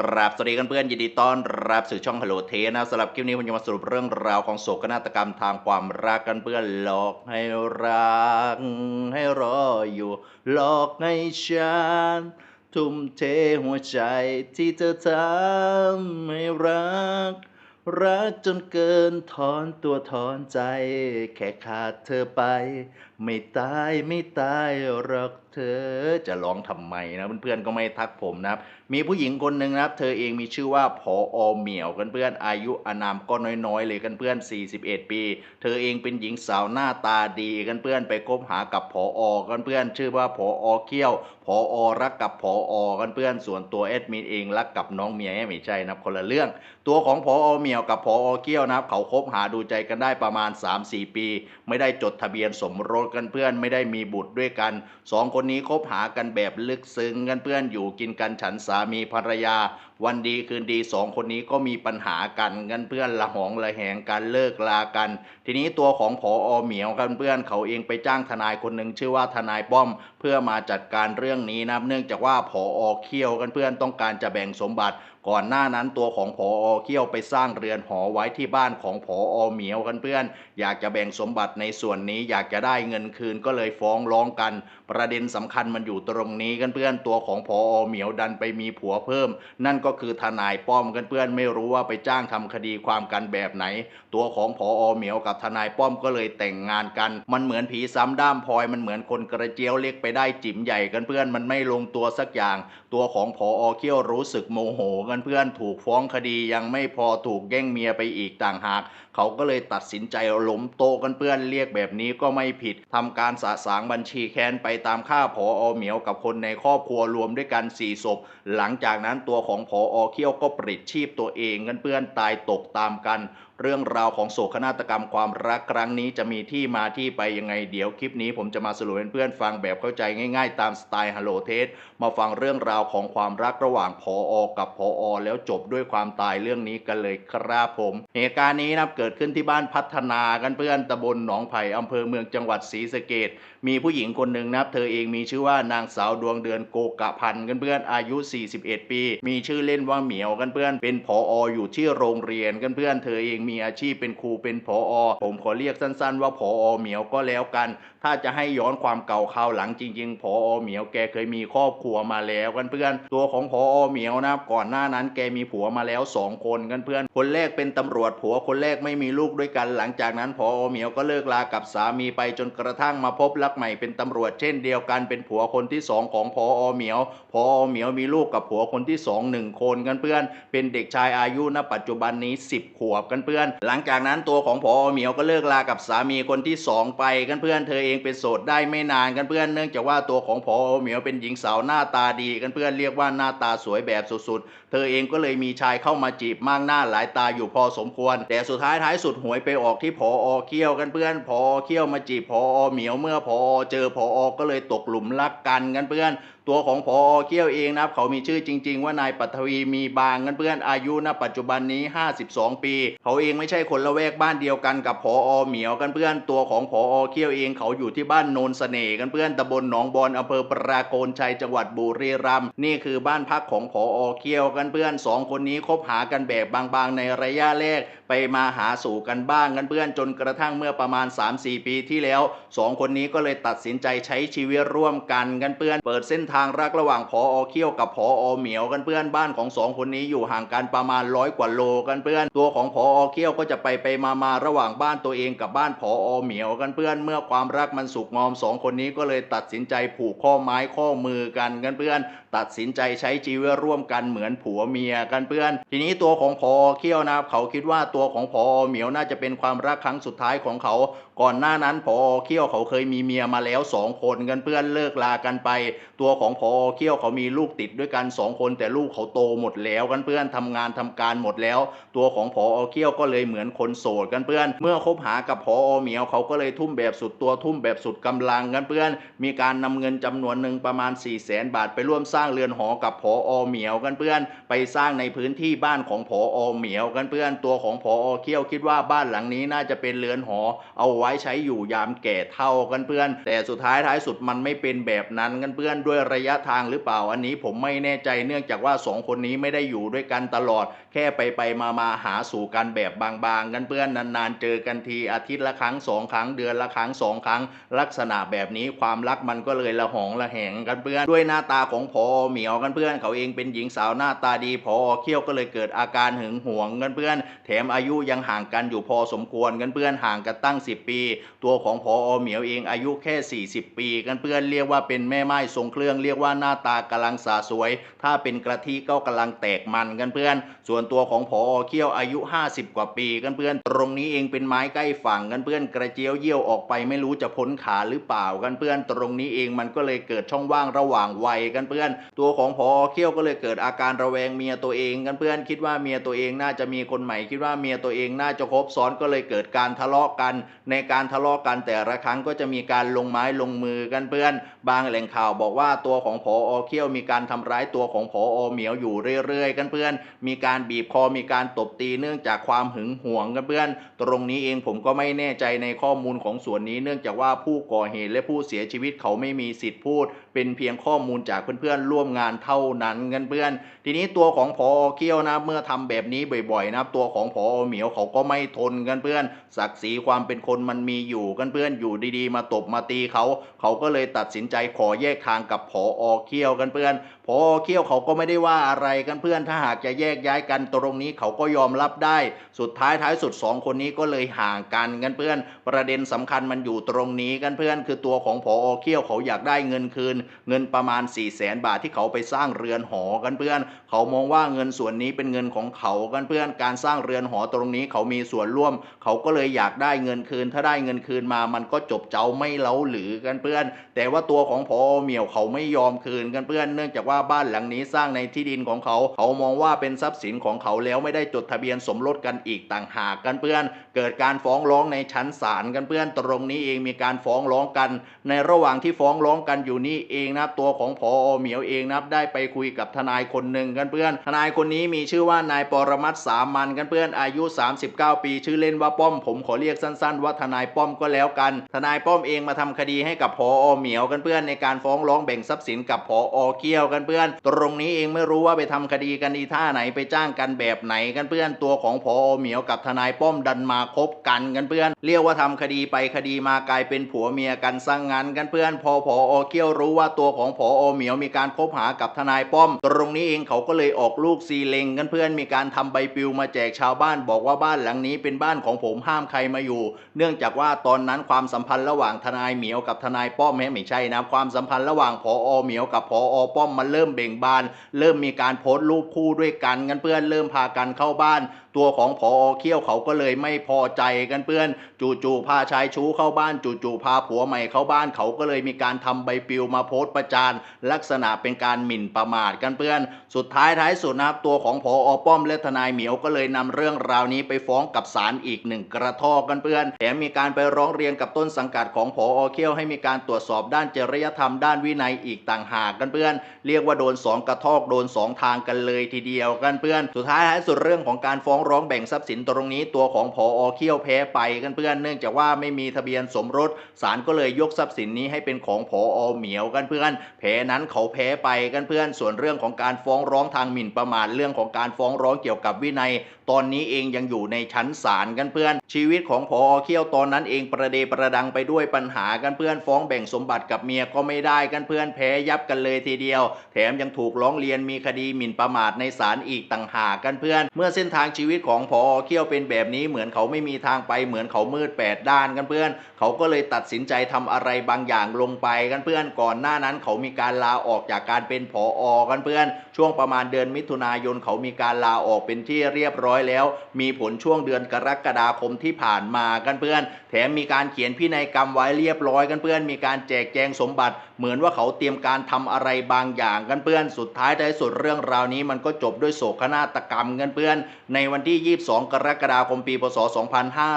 กราบสวัสดีกันเพื่อนยินดีต้อนรับสู่ช่องฮัลโหลเทนะสำหรับคลิปนี้ผมจะมาสรุปเรื่องราวของโศกนาฏกรรมทางความรักกันเพื่อนหลอกให้รัก ให้รออยู่ หลอกให้ฉัน ทุ่มเทหัวใจที่เธอทำให้รัก รักจนเกินถอนตัวถอนใจ แค่ขาดเธอไป ไม่ตายไม่ตายหรอกเธอจะร้องทำไมนะเพื่อนๆก็ไม่ทักผมนะครับ มีผู้หญิงคนหนึ่งนะครับ เธอเองมีชื่อว่าพออเหมียวกันเพื่อนอายุอนามก็น้อยๆเลยกันเพื่อน 41 ปี เธอเองเป็นหญิงสาวหน้าตาดีกันเพื่อนไปคบหากับพออกันเพื่อน ชื่อว่าพออเขี้ยวพออรักกับพออกันเพื่อนส่วนตัวแอดมินเองรักกับน้องเมียไม่ใช่นะครับคนละเรื่อง ตัวของพออเหมียวกับพออเขี้ยวนะครับ เขาคบหาดูใจกันได้ประมาณ 3-4 ปี ไม่ได้จดทะเบียนสมรสกันเพื่อนไม่ได้มีบุตรด้วยกันสองคนนี้คบหากันแบบลึกซึ้งกันเพื่อนอยู่กินกันฉันสามีภรรยา วันดีคืนดีสองคนนี้ก็มีปัญหากันกันเพื่อนละหองละแหงกันเลิกลากัน ทีนี้ตัวของผออเหมียวกันเพื่อนเขาเองไปจ้างทนายคนหนึ่งชื่อว่าทนายป้อม เพื่อมาจัดการเรื่องนี้นะเนื่องจากว่าผออเขี้ยวกันเพื่อนต้องการจะแบ่งสมบัติ ก่อนหน้านั้นตัวของผออเขี้ยวไปสร้างเรือนหอไว้ที่บ้านของผออเหมียวกันเพื่อน อยากจะแบ่งสมบัติในส่วนนี้อยากจะได้เงินคืนก็เลยฟ้องร้องกัน ประเด็นสำคัญมันอยู่ตรงนี้กันเพื่อนตัวของผออเหมียวดันไปมีผัวเพิ่ม นั่นก็คือทนายป้อมกันเพื่อนไม่รู้ว่าไปจ้างทำคดีความกันแบบไหน ตัวของผออเหมียวกับทนายป้อมก็เลยแต่งงานกัน มันเหมือนผีซ้ำด้ามพลอยมันเหมือนคนกระเจียวเล็กไปได้จิ๋มใหญ่กันเพื่อนมันไม่ลงตัวสักอย่าง ตัวของผออเขี้ยวรู้สึกโมโหกันเพื่อนถูกฟ้องคดียังไม่พอถูกแย่งเมียไปอีกต่างหาก เขาก็เลยตัดสินใจล้มโตะกันเพื่อนเรียกแบบนี้ก็ไม่ผิดทำการสะสางบัญชีแค้นไปตามค่าผออเหมียวกับคนในครอบครัวรวมด้วยกันสี่ศพหลังจากนั้นตัวของผออเขี้ยวก็ปลิดชีพตัวเองกันเพื่อนตายตกตามกันเรื่องราวของโศกนาฏกรรมความรักครั้งนี้จะมีที่มาที่ไปยังไงเดี๋ยวคลิปนี้ผมจะมาสรุปให้เพื่อนฟังแบบเข้าใจง่ายๆ ตามสไตล์ฮัลโหลเทสมาฟังเรื่องราวของความรักระหว่างพออกับพออแล้วจบด้วยความตายเรื่องนี้กันเลยครับผม เหตุการณ์นี้นะเกิดขึ้นที่บ้านพัฒนากันเพื่อนตำบลหนองไผ่อำเภอเมืองจังหวัดศรีสะเกดมีผู้หญิงคนหนึ่งนะเธอเองมีชื่อว่านางสาวดวงเดือนโกกะพันกันเพื่อนอายุ 41 ปี มีชื่อเล่นว่าเหมียวกันเพื่อน เป็นผอออยู่ที่โรงเรียนกันเพื่อนเธอเองมีอาชีพเป็นครูเป็นผอผมขอเรียกสั้น ๆ ว่าผออเหมียวก็แล้วกัน ถ้าจะให้ย้อนความเก่าข่าวหลังจริง ๆผออเหมียวแกเคยมีครอบครัวมาแล้วกันเพื่อน ตัวของผออเหมียวนะก่อนหน้านั้นแกมีผัวมาแล้วสองคนกันเพื่อน คนแรกเป็นตำรวจผัวคนแรกไม่มีลูกด้วยกัน หลังจากนั้นผอเหมียวก็เลิกลากับสามีไปจนกระทั่งมาพบรักใหม่เป็นตำรวจเช่นเดียวกันเป็นผัวคนที่สองของผอเหมียวผอเหมียวมีลูกกับผัวคนที่สองหนึ่งคนกันเพื่อน เป็นเด็กชายอายุณปัจจุบันนี้ 10 ขวบกันเพื่อน หลังจากนั้นตัวของผอเหมียวก็เลิกลากับสามีคนที่สองไปกันเพื่อนเธอเองเป็นโสดได้ไม่นานกันเพื่อนเนื่องจากว่าตัวของผอเหมียวเป็นหญิงสาวหน้าตาดีกันเพื่อนเรียกว่าหน้าตาสวยแบบสุดๆเธอเองก็เลยมีชายเข้ามาจีบมากหน้าหลายตาอยู่พอสมควร แต่สุดท้ายท้ายสุดหวยไปออกที่ผออเขี้ยวกันเพื่อนผอเขี้ยวมาจีบผอเหมียวเมื่อผอเจอผอก็เลยตกหลุมรักกันกันเพื่อนตัวของพอเขี้ยวเองนะครับเขามีชื่อจริง ๆ ว่านายปัทวีมีบางกันเพื่อนอายุณปัจจุบันนี้ 52 ปี เขาเองไม่ใช่คนละแวกบ้านเดียวกันกับพอเหมียวกันเพื่อนตัวของพอเขี้ยวเองเขาอยู่ที่บ้านโนนเสน่ห์กันเพื่อนตำบลหนองบอนอำเภอปราโกนชัยจังหวัดบุรีรัมย์นี่คือบ้านพักของพอเขี้ยวกันพื่อนสองคนนี้คบหากันแบบบางๆ ในระยะแรกไปมาหาสู่กันบ้างกันเพื่อนจนกระทั่งเมื่อประมาณ 3-4 ปีที่แล้วสองคนนี้ก็เลยตัดสินใจใช้ชีวิตร่วมกันกันเพื่อน เปิดเส้นทางรักระหว่างพออเขี้ยวกับพออเหมียวกันเพื่อนบ้านของสองคนนี้อยู่ห่างกันประมาณร้อยกว่าโลกันเพื่อน ตัวของพออเขี้ยวก็จะไปไปมามาระหว่างบ้านตัวเองกับบ้านพออเหมียวกันเพื่อนเมื่อความรักมันสุกงอมสองคนนี้ก็เลยตัดสินใจผูกข้อไม้ข้อมือกันกันเพื่อน ตัดสินใจใช้ชีวิตร่วมกันเหมือนผัวเมียกันเพื่อน ทีนี้ตัวของพอเขี้ยวนะครับเขาคิดว่าตัวของพอเหมียวน่าจะเป็นความรักครั้งสุดท้ายของเขาก่อนหน้านั้นพอเขี้ยวเขาเคยมีเมียมาแล้วสองคนกันเพื่อนเลิกลากันไป ตัวของพอเขี้ยวเขามีลูกติดด้วยกันสองคน แต่ลูกเขาโตหมดแล้วกันเพื่อนทำงานทำการหมดแล้ว ตัวของพอเขี้ยวก็เลยเหมือนคนโสดกันเพื่อน เมื่อคบหากับพอเหมียวเขาก็เลยทุ่มแบบสุดตัวทุ่มแบบสุดกำลังกันเพื่อน มีการนำเงินจำนวนหนึ่งประมาณ4ี่แสนบาทไปร่วมสร้างเรือนหอกับพอเหมียวกันเพื่อน ไปสร้างในพื้นที่บ้านของพอเหมียวกันเพื่อน ตัวของพอเขี้ยวคิดว่าบ้านหลังนี้น่าจะเป็นเรือนหอเอาไว้ใช้อยู่ยามแก่เท่ากันเพื่อน แต่สุดท้ายท้ายสุดมันไม่เป็นแบบนั้นกันเพื่อนด้วยระยะทางหรือเปล่าอันนี้ผมไม่แน่ใจเนื่องจากว่าสองคนนี้ไม่ได้อยู่ด้วยกันตลอด แค่ไปไปมามาหาสู่กันแบบบางๆกันเพื่อนนานๆเจอกันทีอาทิตย์ละครั้งสองครั้งเดือนละครั้งสองครั้ง ลักษณะแบบนี้ความรักมันก็เลยละหองละแหงกันเพื่อนด้วยหน้าตาของพอเหมียวกันเพื่อน เขาเองเป็นหญิงสาวหน้าตาดีพอเขี้ยวก็เลยเกิดอาการหึงหวงกันเพื่อน แถมอายุยังห่างกันอยู่พอสมควรกันเพื่อนห่างกันตั้ง 10 ปีตัวของพอเหมียวเองอายุแค่ 40 ปี กันเพื่อนเรียกว่าเป็นแม่ไม้ทรงเครื่องเรียกว่าหน้าตากำลังสาสวย ถ้าเป็นกระทิก็กำลังแตกมันกันเพื่อน ส่วนตัวของพอเขี้ยวอายุ 50 กว่าปีกันเพื่อน ตรงนี้เองเป็นไม้ใกล้ฝั่งกันเพื่อนกระเจียวเยี่ยวออกไปไม่รู้จะพ้นขาหรือเปล่ากันเพื่อน ตรงนี้เองมันก็เลยเกิดช่องว่างระหว่างวัยกันเพื่อน ตัวของพอเขี้ยวก็เลยเกิดอาการระแวงเมียตัวเองกันเพื่อนคิดว่าเมียตัวเองน่าจะมีคนใหม่คิดว่าเมียตัวเองน่าจะคบซ้อนก็เลยเกิดการทะเลาะกัน ในการทะเลาะกันแต่ละครั้งก็จะมีการลงไม้ลงมือกันเพื่อน บางแหล่งข่าวบอกว่าตัวของพออเขี้ยวมีการทำร้ายตัวของพออเหมียวอยู่เรื่อยๆ กันเพื่อน มีการบีบคอมีการตบตีเนื่องจากความหึงหวงกันเพื่อน ตรงนี้เองผมก็ไม่แน่ใจในข้อมูลของส่วนนี้ เนื่องจากว่าผู้ก่อเหตุและผู้เสียชีวิตเขาไม่มีสิทธิ์พูด เป็นเพียงข้อมูลจากเพื่อนๆร่วมงานเท่านั้นกันเพื่อน ทีนี้ตัวของพออเกี้ยวนะเมื่อทำแบบนี้บ่อยๆนะตัวของพออเหมียวเขาก็ไม่ทนกันเพื่อนศักดิ์ศรีความเป็นคนมันมีอยู่กันเพื่อนอยู่ดีๆ มาตบมาตีเขา เขาก็เลยตัดสินใจขอแยกทางกับพออเกี้ยวกันเพื่อนพออเขี้ยวเขาก็ไม่ได้ว่าอะไรกันเพื่อนถ้าหากจะแยกย้ายกันตรงนี้เขาก็ยอมรับได้ สุดท้ายท้ายสุดสองคนนี้ก็เลยห่างกันกันเพื่อน ประเด็นสำคัญมันอยู่ตรงนี้กันเพื่อน คือตัวของพออเขี้ยวเขาอยากได้เงินคืน เงินประมาณ4ี่แสนบาทที่เขาไปสร้างเรือนหอกันเพื่อน เขามองว่าเงินส่วนนี้เป็นเงินของเขากันเพื่อน การสร้างเรือนหอตรงนี้เขามีส่วนร่วม เขาก็เลยอยากได้เงินคืนถ้าได้เงินคืนมา มันก็จบเจ้าไม่เล้าหรือกันเพื่อน แต่ว่าตัวของพอเหมียวเขาไม่ยอมคืนกันเพื่อน เนื่องจากว่าบ้านหลังนี้สร้างในที่ดินของเขา เขามองว่าเป็นทรัพย์สินของเขาแล้วไม่ได้จดทะเบียนสมรสกันอีกต่างหากกันเพื่อน เกิดการฟ้องร้องในชั้นศาลกันเพื่อนตรงนี้เองมีการฟ้องร้องกัน ในระหว่างที่ฟ้องร้องกันอยู่นี่เองนะตัวของพอเหมียวเองนะได้ไปคุยกับทนายคนหนึ่งกันเพื่อน ทนายคนนี้มีชื่อว่านายปรมัตสามันกันเพื่อนอายุ 39 ปี ชื่อเล่นว่าป้อมผมขอเรียกสั้น ๆ ว่าทนายป้อมก็แล้วกัน ทนายป้อมเองมาทำคดีให้กับพอเหมียวกันเพื่อนในการฟ้องร้องแบ่งทรัพย์สินกับพอเกี้ยวกันเพื่อน ตรงนี้เองไม่รู้ว่าไปทำคดีกันอีท่าไหนไปจ้างกันแบบไหนกันเพื่อนตัวของพอเหมียวกับทนายป้อมดันมาคบกันกันเพื่อน เรียกว่าทำคดีไปคดีมากลายเป็นผัวเมียกันสร้างงานกันเพื่อน พอพอเกี้ยวรู้ว่าตัวของพอเหมียวมีการคบหากับทนายป้อม ตรงนี้เองเขาก็เลยออกลูกซีเลงกันเพื่อนมีการทำใบปลิวมาแจกชาวบ้านบอกว่าบ้านหลังนี้เป็นบ้านของผมห้ามใครมาอยู่ เนื่องจากว่าตอนนั้นความสัมพันธ์ระหว่างทนายเหมียวกับทนายป้อมแม้ไม่ใช่นะความสัมพันธ์ระหว่างพอเหมียวกับพอป้อมมันเริ่มเบ่งบาน เริ่มมีการโพสต์รูปคู่ด้วยกันกันเพื่อนเริ่มพากันเข้าบ้านตัวของพอเขี้ยวเขาก็เลยไม่พอใจกันเพื่อน จู่ๆพาชายชู้เข้าบ้าน จู่ๆพาผัวใหม่เข้าบ้านเขาก็เลยมีการทำใบปลิวมาโพสต์ประจานลักษณะเป็นการหมิ่นประมาทกันเพื่อน สุดท้ายท้ายสุดนะครับตัวของพอป้อมและทนายเหมียวก็เลยนำเรื่องราวนี้ไปฟ้องกับศาลอีกหนึ่งกระทอกกันเพื่อนแถมมีการไปร้องเรียนกับต้นสังกัดของพอเขี้ยวให้มีการตรวจสอบด้านจริยธรรมด้านวินัยอีกต่างหากกันเพื่อน เรียกว่าโดนสองกระทอกโดนสองทางกันเลยทีเดียวกันเพื่อน สุดท้ายท้ายสุดเรื่องของการฟ้องร้องแบ่งทรัพย์สินตรงนี้ตัวของพออเขี้ยวแพ้ไปกันเพื่อนเนื่องจากว่าไม่มีทะเบียนสมรสศาลก็เลยยกทรัพย์สินนี้ให้เป็นของพออเหมียวกันเพื่อน แพ้นั้นเขาแพ้ไปกันเพื่อน ส่วนเรื่องของการฟ้องร้องทางหมิ่นประมาทเรื่องของการฟ้องร้องเกี่ยวกับวินัย ตอนนี้เองยังอยู่ในชั้นศาลกันเพื่อน ชีวิตของพอเขี้ยวตอนนั้นเองประเดประดังไปด้วยปัญหากันเพื่อน ฟ้องแบ่งสมบัติกับเมียก็ไม่ได้กันเพื่อนแพ้ยับกันเลยทีเดียว แถมยังถูกร้องเรียนมีคดีหมิ่นประมาทในศาลอีกต่างหากกันเพื่อน เมื่อเส้นทางชีวิตของพอเขี้ยวเป็นแบบนี้เหมือนเขาไม่มีทางไปเหมือนเขามืดแปดด้านกันเพื่อน เขาก็เลยตัดสินใจทำอะไรบางอย่างลงไปกันเพื่อน ก่อนหน้านั้นเขามีการลาออกจากการเป็นผออกันเพื่อน ช่วงประมาณเดือนมิถุนายนเขามีการลาออกเป็นที่เรียบร้อยแล้ว มีผลช่วงเดือนกรกฎาคมที่ผ่านมากันเพื่อน แถมมีการเขียนพินัยกรรมไว้เรียบร้อยกันเพื่อน มีการแจกแจงสมบัติ เหมือนว่าเขาเตรียมการทำอะไรบางอย่างกันเพื่อน สุดท้ายท้ายสุดเรื่องราวนี้มันก็จบด้วยโศกนาฏกรรมกันเพื่อน ในวันที่ 22 กรกฎาคมปี พศ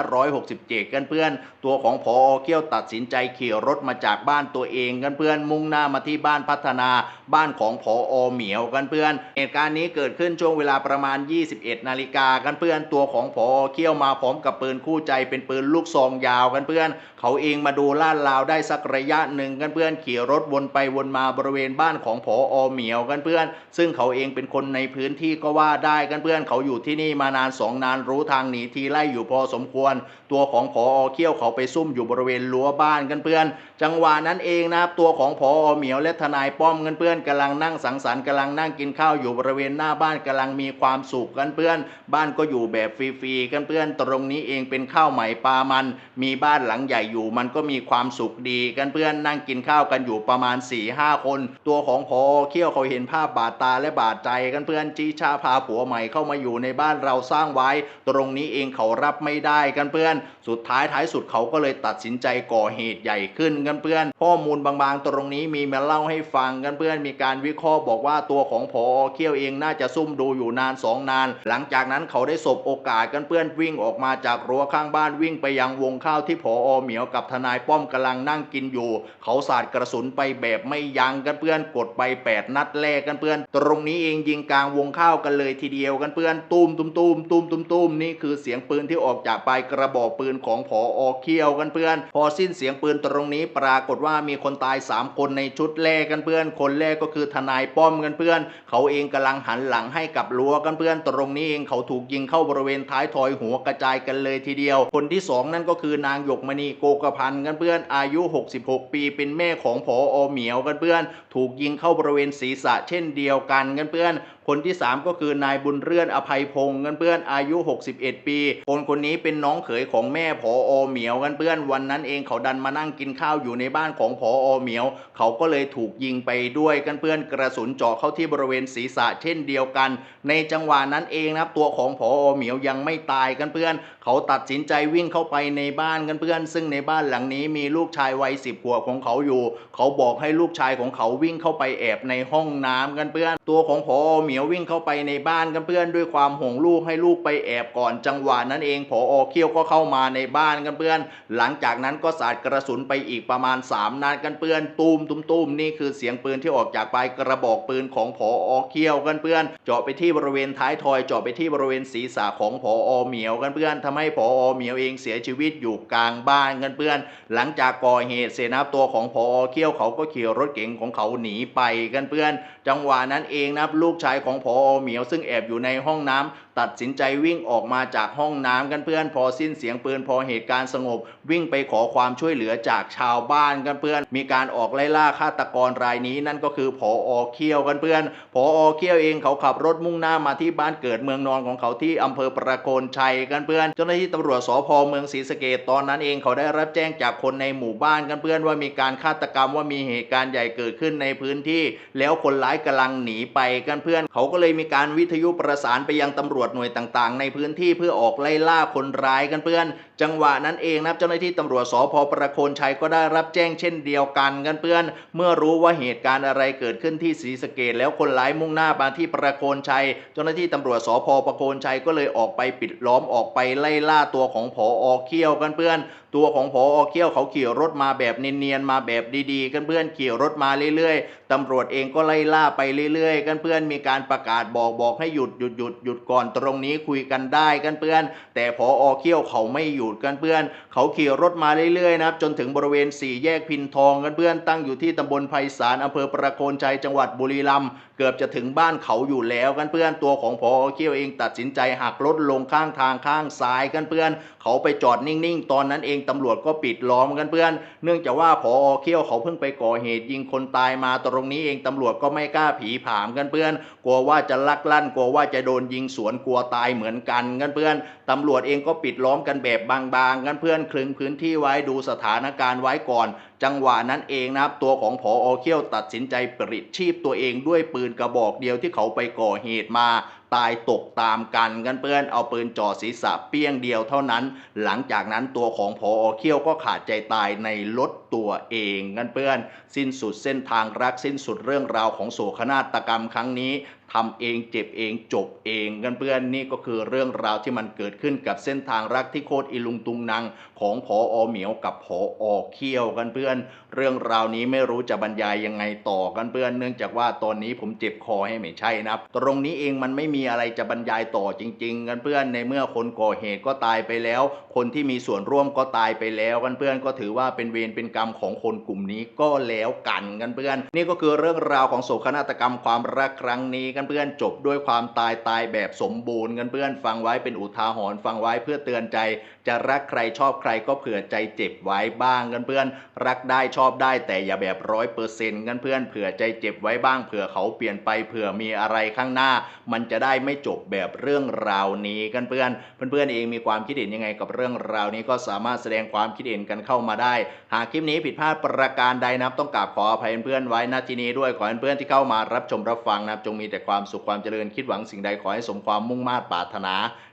2567 กันเพื่อน ตัวของพอเขี้ยวตัดสินใจขี่รถมาจากบ้านตัวเองกันเพื่อน มุ่งหน้ามาที่บ้านพัฒนาบ้านของพอเหมียวกันเพื่อน เหตุการณ์นี้เกิดขึ้นช่วงเวลาประมาณ 21 นาฬิกากันเพื่อน ตัวของพอเขี้ยวมาพร้อมกับปืนคู่ใจเป็นปืนลูกซองยาวกันเพื่อน เขาเองมาดูลาดราวได้สักระยะหนึ่งกันเพื่อนขี่รถวนไปวนมาบริเวณบ้านของผออเหมียวกันเพื่อน ซึ่งเขาเองเป็นคนในพื้นที่ก็ว่าได้กันเพื่อนเขาอยู่ที่นี่มานานสองนานรู้ทางหนีทีไล่อยู่พอสมควร ตัวของผอเขี้ยวเขาไปซุ่มอยู่บริเวณรั้วบ้านกันเพื่อน จังหวะนั้นเองนะครับตัวของผอเหมียวและทนายป้อมกันเพื่อนกำลังนั่งสังสรรค์กำลังนั่งกินข้าวอยู่บริเวณหน้าบ้านกำลังมีความสุขกันเพื่อน บ้านก็อยู่แบบฟรีๆกันเพื่อน ตรงนี้เองเป็นข้าวใหม่ปลามัน มีบ้านหลังใหญ่อยู่มันก็มีความสุขดีกันเพื่อนนั่งกินข้าวกันอยู่ประมาณ4ี่ห้าคน ตัวของพอเขี้ยวเขาเห็นภาพบาดตาและบาดใจกันเพื่อนจีชาพาผัวใหม่เข้ามาอยู่ในบ้านเราสร้างไว้ ตรงนี้เองเขารับไม่ได้กันเพื่อน สุดท้ายท้ายสุดเขาก็เลยตัดสินใจก่อเหตุใหญ่ขึ้นกันเพื่อน ข้อมูลบางๆ ตรงนี้มีมาเล่าให้ฟังกันเพื่อน มีการวิเคราะห์บอกว่าตัวของพอเขี้ยวเองน่าจะซุ่มดูอยู่นานสองนาน หลังจากนั้นเขาได้สบโอกาสกันเพื่อนวิ่งออกมาจากรั้วข้างบ้านวิ่งไปยังวงข้าวที่พอเหมียวกับทนายป้อมกำลังนั่งกินอยู่ เขาสาดกระสุนไปแบบไม่ยั้งกันเพื่อนกดไป 8 นัดแรกกันเพื่อน ตรงนี้เองยิงกลางวงข้าวกันเลยทีเดียวกันเพื่อนตูมตุ้มตูมตูมตุ้มตูมนี่คือเสียงปืนที่ออกจากปลายกระบอกปืนของผอเขี้ยวกันเพื่อน พอสิ้นเสียงปืนตรงนี้ปรากฏว่ามีคนตาย 3 คนในชุดแรกกันเพื่อน คนแรกก็คือทนายป้อมกันเพื่อน เขาเองกำลังหันหลังให้กับรั้วกันเพื่อน ตรงนี้เองเขาถูกยิงเข้าบริเวณท้ายทอยหัวกระจายกันเลยทีเดียว คนที่สองนั่นก็คือนางหยกมณีโกกพันธ์กันเพื่อน อายุ 66 ปีเป็นแม่ของผอเหมียวกันเพื่อน ถูกยิงเข้าบริเวณศีรษะเช่นเดียวกันกันเพื่อน คนที่ 3 ก็คือนายบุญเรื่อนอภัยพงศ์กันเพื่อนอายุ 61 ปี คนคนนี้เป็นน้องเขยของแม่ผออเหมียวกันเพื่อนวันนั้นเองเขาดันมานั่งกินข้าวอยู่ในบ้านของผออเหมียว เขาก็เลยถูกยิงไปด้วยกันเพื่อนกระสุนเจาะเข้าที่บริเวณศีรษะเช่นเดียวกัน ในจังหวะนั้นเองนะครับตัวของผออเหมียวยังไม่ตายกันเพื่อน เขาตัดสินใจวิ่งเข้าไปในบ้านกันเพื่อน ซึ่งในบ้านหลังนี้มีลูกชายวัยสิบขวบของเขาอยู่ เขาบอกให้ลูกชายของเขาวิ่งเข้าไปแอบในห้องน้ำกันเพื่อน ตัวของผอเหมียวียววิ่งเข้าไปในบ้านกันเพื่อนด้วยความห่วงลูกให้ลูกไปแอบก่อนจังหวะนั้นเองผออเขี้ยวก็เข้ามาในบ้านกันเพื่อน หลังจากนั้นก็สาดกระสุนไปอีกประมาณ 3นัดกันเพื่อนตูมตุ้มตุ้มนี่คือเสียงปืนที่ออกจากปลายกระบอกปืนของผออเขี้ยวกันเพื่อน เจาะไปที่บริเวณท้ายทอยเจาะไปที่บริเวณศีรษะของผอเหมียวกันเพื่อนทำให้ผอเหมียวเองเสียชีวิตอยู่กลางบ้านกันเพื่อน หลังจากก่อเหตุเสนาตัวของผออเขี้ยวเขาก็ขี่รถเก๋งของเขาหนีไปกันเพื่อน จังหวะนั้นเองนะครับลูกชายของพอเหมียวซึ่งแอบอยู่ในห้องน้ำ ตัดสินใจวิ่งออกมาจากห้องน้ำกันเพื่อนพอสิ้นเสียงปืนพอเหตุการณ์สงบ วิ่งไปขอความช่วยเหลือจากชาวบ้านกันเพื่อน มีการออกไล่ล่าฆาตกรรายนี้นั่นก็คือผออเขี้ยวกันเพื่อนผออเขี้ยวเองเขาขับรถมุ่งหน้ามาที่บ้านเกิดเมืองนอนของเขาที่อำเภอประโคนชัยกันเพื่อนเจ้าหน้าที่ตำรวจสพเมืองศรีสะเกดตอนนั้นเองเขาได้รับแจ้งจากคนในหมู่บ้านกันเพื่อนว่ามีการฆาตกรรมว่ามีเหตุการณ์ใหญ่เกิดขึ้นในพื้นที่ แล้วคนร้ายกำลังหนีไปกันเพื่อน เขาก็เลยมีการวิทยุประสานไปยังตำรวจหน่วยต่างๆ ในพื้นที่เพื่อออกไล่ล่าคนร้ายกันเพื่อน จังหวะนั้นเองนะเจ้าหน้าที่ตำรวจสพประโคนชัยก็ได้รับแจ้งเช่นเดียวกันกันเพื่อน เมื่อรู้ว่าเหตุการณ์อะไรเกิดขึ้นที่ศรีสะเกดแล้วคนร้ายมุ่งหน้ามาที่ประโคนชัย เจ้าหน้าที่ตำรวจสพประโคนชัยก็เลยออกไปปิดล้อมออกไปไล่ล่าตัวของผอเขี้ยวกันเพื่อน ตัวของผอเขี้ยวเขาขี่รถมาแบบเนียนๆมาแบบดีๆ กันเพื่อนขี่รถมาเรื่อยๆตำรวจเองก็ไล่ล่าไปเรื่อยๆ กันเพื่อนมีการประกาศบอกบอกให้หยุดหยุดหยุดหยุดก่อนตรงนี้คุยกันได้กันเพื่อน แต่ผอเขี้ยวเขาไม่หยุดกันเพื่อน เขาขี่รถมาเรื่อยๆนะครับจนถึงบริเวณสี่แยกพินทองกันเพื่อนตั้งอยู่ที่ตำบลไพศาลอำเภอประโคนชัยจังหวัดบุรีรัมย์เกือบจะถึงบ้านเขาอยู่แล้วกันเพื่อนตัวของผอเขี้ยวเองตัดสินใจหักรถลงข้างทางข้างซ้ายกันเพื่อน เขาไปจอดนิ่งๆ ตอนนั้นเองตำรวจก็ปิดล้อมกันเพื่อน เนื่องจากว่าผอเขี้ยวเขาเพิ่งไปก่อเหตุยิงคนตายมาตรงนี้เองตำรวจก็ไม่กล้าผีผามกันเพื่อน กลัวว่าจะลักลั่นกลัวว่าจะโดนยิงสวนกลัวตายเหมือนกันกันเพื่อน ตำรวจเองก็ปิดล้อมกันแบบบางๆกันเพื่อนคลึงพื้นที่ไว้ดูสถานการณ์ไว้ก่อน จังหวะนั้นเองนะครับ ตัวของผออเขี้ยวตัดสินใจปลิดชีพตัวเองด้วยปืนกระบอกเดียวที่เขาไปก่อเหตุมาตายตกตามกันกันเพื่อนเอาปืนจ่อศีรษะเปี้ยงเดียวเท่านั้น หลังจากนั้นตัวของผอเขี้ยวก็ขาดใจตายในรถตัวเองกันเพื่อน สิ้นสุดเส้นทางรักสิ้นสุดเรื่องราวของโศกนาฏกรรมครั้งนี้ ทำเองเจ็บเองจบเองกันเพื่อนนี่ก็คือเรื่องราวที่มันเกิดขึ้นกับเส้นทางรักที่โคตรอิลุงตุงนางของพออเหมียวกับพออเขี้ยวกันเพื่อน เรื่องราวนี้ไม่รู้จะบรรยายยังไงต่อกันเพื่อนเนื่องจากว่าตอนนี้ผมเจ็บคอให้ไม่ใช่นะครับ ตรงนี้เองมันไม่มีอะไรจะบรรยายต่อจริง ๆ กันเพื่อนในเมื่อคนก่อเหตุก็ตายไปแล้ว คนที่มีส่วนร่วมก็ตายไปแล้วกันเพื่อนก็ถือว่าเป็นเวรเป็นกรรมของคนกลุ่มนี้ก็แล้วกันกันเพื่อน นี่ก็คือเรื่องราวของโศกนาฏกรรมความรักครั้งนี้กันเพื่อนจบด้วยความตายตายแบบสมบูรณ์กันเพื่อนฟังไว้เป็นอุทาหรณ์ฟังไว้เพื่อเตือนใจ จะรักใครชอบใครก็เผื่อใจเจ็บไว้บ้างกันเพื่อน รักได้ชอบได้แต่อย่าแบบร้อยเปอร์เซ็นต์กันเพื่อนเผื่อใจเจ็บไว้บ้างเผื่อเขาเปลี่ยนไปเผื่อมีอะไรข้างหน้า มันจะได้ไม่จบแบบเรื่องราวนี้กันเพื่อนเพื่อนๆเองมีความคิดเห็นยังไงกับเรื่องราวนี้ก็สามารถแสดงความคิดเห็นกันเข้ามาได้ หากคลิปนี้ผิดพลาดประการใดนับต้องกราบขออภัยเพื่อนๆไว้ณที่นี้ด้วยขอเพื่อนๆที่เข้ามารับชมรับฟังนับจงมีแต่ความสุขความเจริญคิดหวังสิ่งใดขอให้สมความมุ่งมา่ปรารถนา